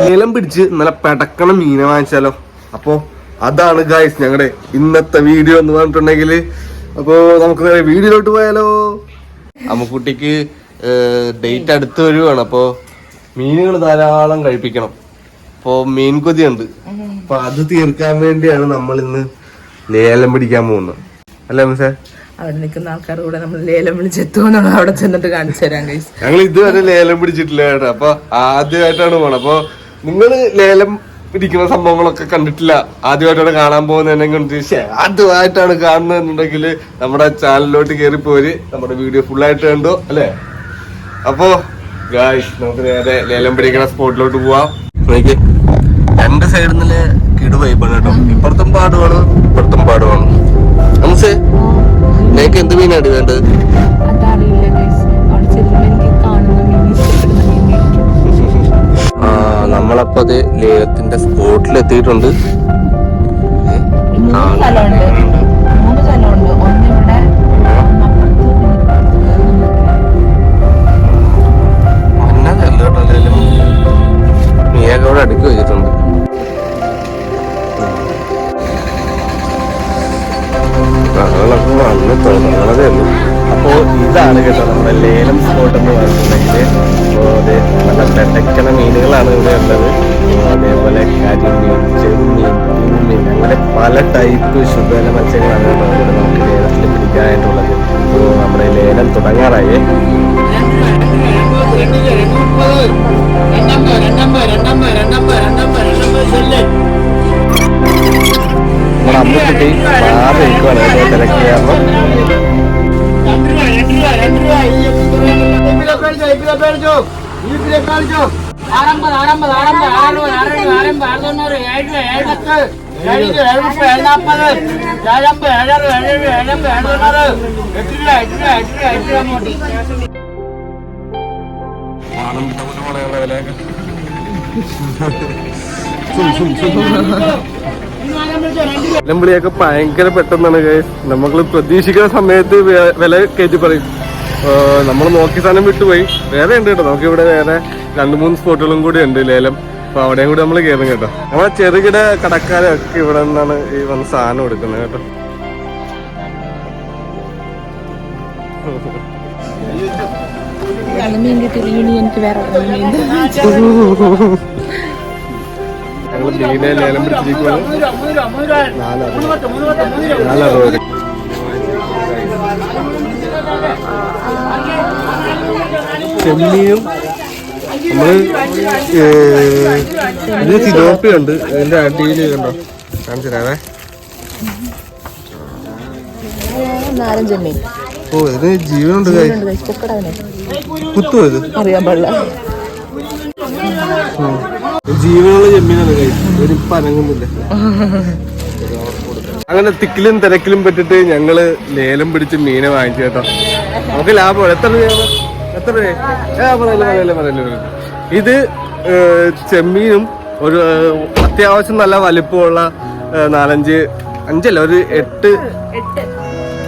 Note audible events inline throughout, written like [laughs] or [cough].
നീലം പിടിച്ച് നല്ല പെടക്കണ മീനെ വാങ്ങിച്ചാലോ. അപ്പോ അതാണ് ഗായ്സ് ഞങ്ങളുടെ ഇന്നത്തെ വീഡിയോ എന്ന് പറഞ്ഞിട്ടുണ്ടെങ്കിൽ അപ്പോ നമുക്ക് നേരെ വീഡിയോയിലോട്ട് പോയാലോ? അമ്മക്കുട്ടിക്ക് ഡേറ്റ് അടുത്ത് വരുവാണ്. അപ്പോ മീനുകൾ ധാരാളം കഴിപ്പിക്കണം. അപ്പോ മീൻ കൊതിയുണ്ട് അപ്പൊ അത് തീർക്കാൻ വേണ്ടിയാണ് നമ്മൾ ഇന്ന് ലേലം പിടിക്കാൻ പോകുന്നത്. അല്ല മിസ്സേ? അവിടെ നിൽക്കുന്ന ആൾക്കാർ കൂടെ നമ്മൾ ലേലം വിളിച്ചെത്തുമെന്നാണ് അവിടെ ചെന്നിട്ട് കാണിച്ചു തരാം ഞങ്ങൾ ഇതുവരെ ലേലം പിടിച്ചിട്ടില്ല കേട്ടോ. അപ്പൊ ആദ്യമായിട്ടാണ് പോണത്. അപ്പൊ നിങ്ങൾ ലേലം പിടിക്കുന്ന സംഭവങ്ങളൊക്കെ കണ്ടിട്ടില്ല. ആദ്യമായിട്ടാണ് കാണാൻ പോകുന്നതെങ്കിൽ ആദ്യമായിട്ടാണ് കാണുന്നതെന്നുണ്ടെങ്കിൽ നമ്മുടെ ചാനലിലോട്ട് കയറി പോര്. നമ്മുടെ വീഡിയോ ഫുൾ ആയിട്ട് കണ്ടു അല്ലേ? അപ്പോ ഗായ്സ് നമുക്ക് നേരെ ലേലം പിടിക്കുന്ന സ്പോട്ടിലോട്ട് പോവാം. നോക്കി രണ്ട് സൈഡിൽ നിന്ന് കിടു വൈബാണ് കേട്ടോ. ഇപ്പുറത്തും പാടുവാണ് ഇപ്പുറത്തും പാടുവാണ്. നമുക്ക് നിനക്ക് എന്ത് മീനാണ് വേണ്ടത്? നമ്മളപ്പോ അത് ലേലത്തിന്റെ സ്പോട്ടിൽ എത്തിയിട്ടുണ്ട് അവിടെ അടുക്കി വെച്ചിട്ടുണ്ട് ഞങ്ങളൊക്കെ വന്ന് തുടങ്ങണതേ ഉള്ളൂ അപ്പോൾ ഇതാണ് കേട്ടോ നമ്മുടെ ലേലം സ്പോട്ട് എന്ന് പറഞ്ഞിട്ടുണ്ടെങ്കിൽ അപ്പോൾ അത് നല്ല പെട്ടക്കണ മീനുകളാണ് ഇവിടെ ഉള്ളത്. അതേപോലെ കരിമീൻ ചെമ്മീൻ കുമ്മീൻ അങ്ങനെ പല ടൈപ്പ് ശുദ്ധജല മത്സ്യങ്ങളാണ് ഇവിടെ നമുക്ക് ലേലത്തിൽ പിടിക്കാനായിട്ടുള്ളത്. അപ്പോൾ നമ്മുടെ ലേലം തുടങ്ങാറായി. നമ്മുടെ അമ്മ കിട്ടി രണ്ടമ്പ രണ്ടമ്പ രണ്ടമ്പ ചെല്ലേ വിലമ്പിളിയൊക്കെ ഭയങ്കര പെട്ടെന്നാണ്. നമ്മൾ പ്രതീക്ഷിക്കുന്ന സമയത്ത് വില കയറ്റി പറയും നമ്മൾ നോക്കിയ സാധനം വിട്ടുപോയി. വേറെ ഉണ്ട് കേട്ടോ. നമുക്ക് ഇവിടെ വേറെ രണ്ട് മൂന്ന് സ്പോട്ടുകളും കൂടി ഉണ്ട് ലേലം അപ്പൊ അവിടെയും കൂടി നമ്മൾ കയറും കേട്ടോ. നമ്മളെ ചെറുകിട കടക്കാരൊക്കെ ഇവിടെ നിന്നാണ് ഈ വന്ന് സാധനം എടുക്കുന്നത് കേട്ടോ. മീൻ നാലറുപത്. ചെമ്മീനും നമ്മൾ ഇതിന് ഇത് സിലോപ്പി ഉണ്ട് അടിയിൽ കണ്ടോ? കാണിച്ചു തരാവേ ഓ ഇതിന് ജീവനുണ്ട് കുത്തു ഇത്? അറിയാൻ പാടില്ല. ജീവനുള്ള ചെമ്മീനാണ് കഴിച്ചത് ഒരു പനങ്ങുന്നില്ല? [laughs] അങ്ങനെ തിക്കിലും തിരക്കിലും പെട്ടിട്ട് ഞങ്ങൾ ലേലം പിടിച്ച് മീനെ വാങ്ങിച്ചു കേട്ടോ. നമുക്ക് ലാഭം എത്ര രൂപയാണ്? എത്ര രൂപ? പറയല്ലേ പറയല്ലേ. ഇത് ചെമ്മീനും ഒരു അത്യാവശ്യം നല്ല വലിപ്പമുള്ള നാലഞ്ച് അഞ്ചല്ല ഒരു എട്ട്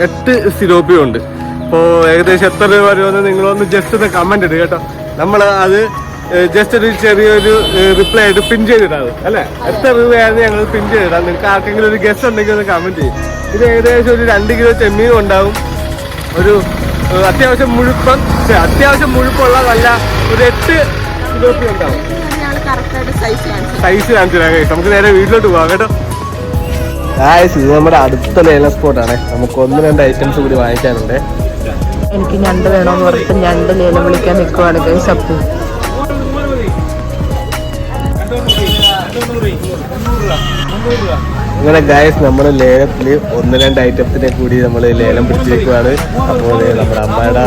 എട്ട് സിരോപ്പിയുണ്ട് അപ്പോൾ ഏകദേശം എത്ര രൂപ വരുമെന്ന് നിങ്ങളൊന്ന് ജസ്റ്റ് ഒന്ന് കമന്റ് ഇടുക കേട്ടോ. നമ്മൾ അത് ജസ്റ്റ് ഒരു ചെറിയൊരു റിപ്ലൈ ആയിട്ട് പിൻ ചെയ്തിടാം അല്ലെ? എത്ര രൂപയായിരുന്നു ഞങ്ങൾ പിൻ ചെയ്തിടാം? നിങ്ങൾക്ക് ആർക്കെങ്കിലും ഒരു ഗസ്റ്റ് ഉണ്ടെങ്കിൽ ഒന്ന് കമന്റ് ചെയ്യും. ഇത് ഏകദേശം ഒരു രണ്ട് കിലോ ചെമ്മീനും ഉണ്ടാവും. ഒരു അത്യാവശ്യം മുഴുപ്പം അത്യാവശ്യം മുഴുപ്പുള്ള നല്ല ഒരു എട്ട് ഉണ്ടാവും. സൈസ് കാണിച്ചു തരാം. നമുക്ക് നേരെ വീട്ടിലോട്ട് പോവാം കേട്ടോ. ഗായ്സ് ഇത് നമ്മുടെ അടുത്ത ലേല സ്പോട്ടാണ് നമുക്ക് ഒന്ന് രണ്ട് ഐറ്റംസ് കൂടി വാങ്ങിക്കാനുണ്ട്. എനിക്ക് ഞണ്ട് വേണമെന്ന് പറഞ്ഞിട്ട് ഞണ്ട് ലേലം വിളിക്കാൻ നിൽക്കുവാണ് കൈസ് അപ്പു അങ്ങനെ ഗായസ് നമ്മുടെ ലേലത്തിൽ ഒന്ന് രണ്ട് ഐറ്റത്തിനെ കൂടി നമ്മൾ ലേലം പിടിച്ചിരിക്കുവാണ്. അപ്പോൾ നമ്മുടെ അമ്മയുടെ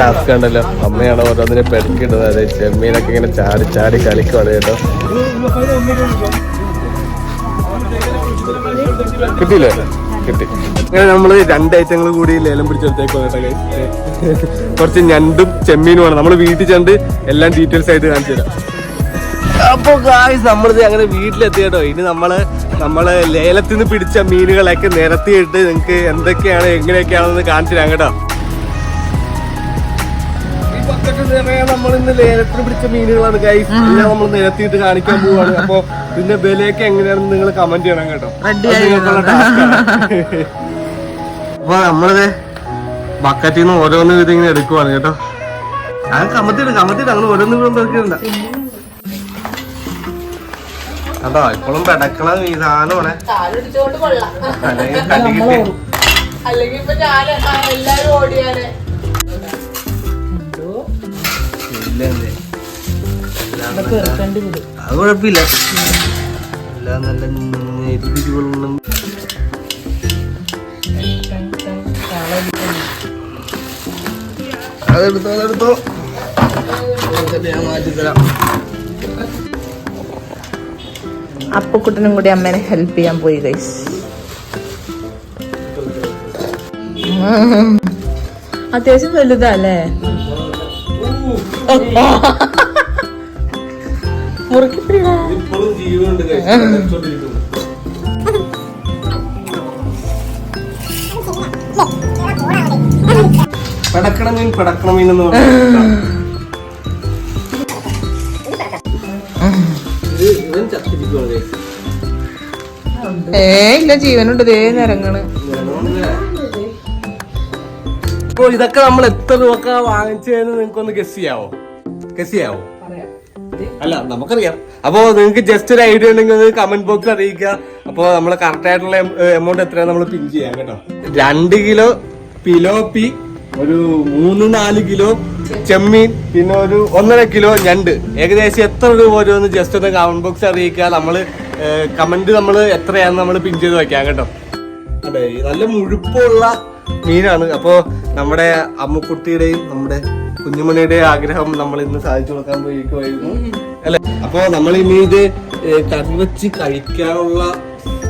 ടാസ്ക് ഉണ്ടല്ലോ. അമ്മയാണ് ഓരോന്നിനെ പെടുക്കിയിട്ടത് അതെ ചെമ്മീനൊക്കെ ഇങ്ങനെ ചാടി ചാടി കളിക്കുവാണ് കേട്ടോ. കിട്ടിയില്ലേ? കിട്ടി. അങ്ങനെ നമ്മൾ രണ്ട് ഐറ്റങ്ങൾ കൂടി ലേലം പിടിച്ചെടുത്തേക്കോ കേട്ടോ കുറച്ച് ഞണ്ടും ചെമ്മീനുമാണ്. നമ്മൾ വീട്ടിൽ ചെണ്ട് എല്ലാം ഡീറ്റെയിൽസ് ആയിട്ട് കാണിച്ചു തരാം അപ്പൊ ഗായ്സ് നമ്മളിത് അങ്ങനെ വീട്ടിലെത്തി കേട്ടോ. ഇനി നമ്മൾ നമ്മൾ ലേലത്തിൽ നിന്ന് പിടിച്ച മീനുകളൊക്കെ നിരത്തിയിട്ട് നിങ്ങൾക്ക് എന്തൊക്കെയാണ് എങ്ങനെയൊക്കെയാണെന്ന് കാണിച്ചു തരാം കേട്ടോ. നമ്മൾ ഇന്ന് ലേലത്തിന് പിടിച്ച മീനുകളാണ് ഗൈസ് എല്ലാം നമ്മൾ നിരത്തിയിട്ട് കാണിക്കാൻ പോവാണ്. അപ്പൊ ഇതിന്റെ വിലയൊക്കെ എങ്ങനെയാണെന്ന് നിങ്ങൾ കമന്റ് ചെയ്യണം കേട്ടോ. അപ്പൊ നമ്മളിത് ബക്കറ്റിൽ നിന്ന് ഓരോന്ന് ഇത് ഇങ്ങനെ എടുക്കുവാണ് കേട്ടോ. ആ കമത്തിട്ട് കമത്തിട്ട് അങ്ങനെ ഓരോന്ന് നോക്കിയിട്ടുണ്ട്. അതോ ഇപ്പോഴും പെടക്കള ഈ സാധനമാണ് അല്ലെങ്കിൽ ഇപ്പൊ ഞാൻ എല്ലാരും ഓടിയാലേ. അത് കുഴപ്പമില്ല. എല്ലാം നല്ല എരിപിരികളും അതെടുത്തോ അതെടുത്തോ. ഞാൻ മാറ്റിത്തരാം അപ്പക്കുട്ടനും കൂടി അമ്മേനെ ഹെൽപ്പ് ചെയ്യാൻ പോയി ഗൈസ് അത്യാവശ്യം വലുതല്ലേ? മുറുക്കിപ്പിടിടാ ഇപ്പോഴും ജീവനുണ്ട് കഴിച്ചോണ്ടിരിക്കുന്നു പടക്കണം മീൻ പടക്കണം മീൻ എന്ന് പറഞ്ഞാൽ ഏ ഇല്ല ജീവനുണ്ട്. ദേ നിരങ്ങണ്. അപ്പോ ഇതൊക്കെ നമ്മൾ എത്ര രൂപ വാങ്ങിച്ചതെന്ന് നിങ്ങൾക്കൊന്ന് ഗസ് ചെയ്യാവോ? ഗസ് ചെയ്യാവോ? അല്ല നമുക്കറിയാം. അപ്പോ നിങ്ങൾക്ക് ജസ്റ്റ് ഒരു ഐഡിയ ഉണ്ടെങ്കിൽ കമന്റ് ബോക്സിൽ അറിയിക്കുക. അപ്പോ നമ്മൾ കറക്റ്റ് ആയിട്ടുള്ള എമൗണ്ട് എത്രയാണ് നമ്മൾ പിൻ ചെയ്യാം കേട്ടോ. രണ്ട് കിലോ പിലോപ്പി ഒരു മൂന്ന് നാല് കിലോ ചെമ്മീൻ പിന്നെ ഒരു ഒന്നര കിലോ ഞണ്ട്. ഏകദേശം എത്ര രൂപ വരുമെന്ന് ജസ്റ്റ് ഒന്ന് കമന്റ് ബോക്സ് അറിയിക്കുക. നമ്മൾ കമന്റ് നമ്മൾ എത്രയാണെന്ന് നമ്മൾ പിൻ ചെയ്ത് വെക്കാം കേട്ടോ. അതെ നല്ല മുഴുപ്പുള്ള മീനാണ്. അപ്പോൾ നമ്മുടെ അമ്മുക്കുട്ടിയുടെയും നമ്മുടെ കുഞ്ഞുമണിയുടെയും ആഗ്രഹം നമ്മൾ ഇന്ന് സാധിച്ചു കൊടുക്കാൻ പോയിരിക്കുമായിരുന്നു അല്ലെ? അപ്പോൾ നമ്മൾ ഇനി ഇത് കറി വെച്ച് കഴിക്കാനുള്ള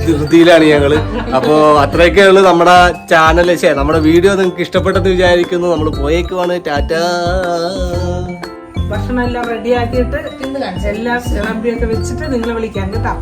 ധൃതിയിലാണ് ഞങ്ങൾ അപ്പോൾ അത്രയൊക്കെ ഉള്ളു നമ്മുടെ ചാനൽ ശേ നമ്മുടെ വീഡിയോ നിങ്ങൾക്ക് ഇഷ്ടപ്പെട്ടെന്ന് വിചാരിക്കുന്നു. നമ്മൾ പോയേക്കുവാണ്. ടാറ്റ. ഭക്ഷണം എല്ലാം റെഡിയാക്കിയിട്ട് എല്ലാം വിളമ്പിയൊക്കെ വെച്ചിട്ട് നിങ്ങളെ വിളിക്കാൻ കേട്ടോ.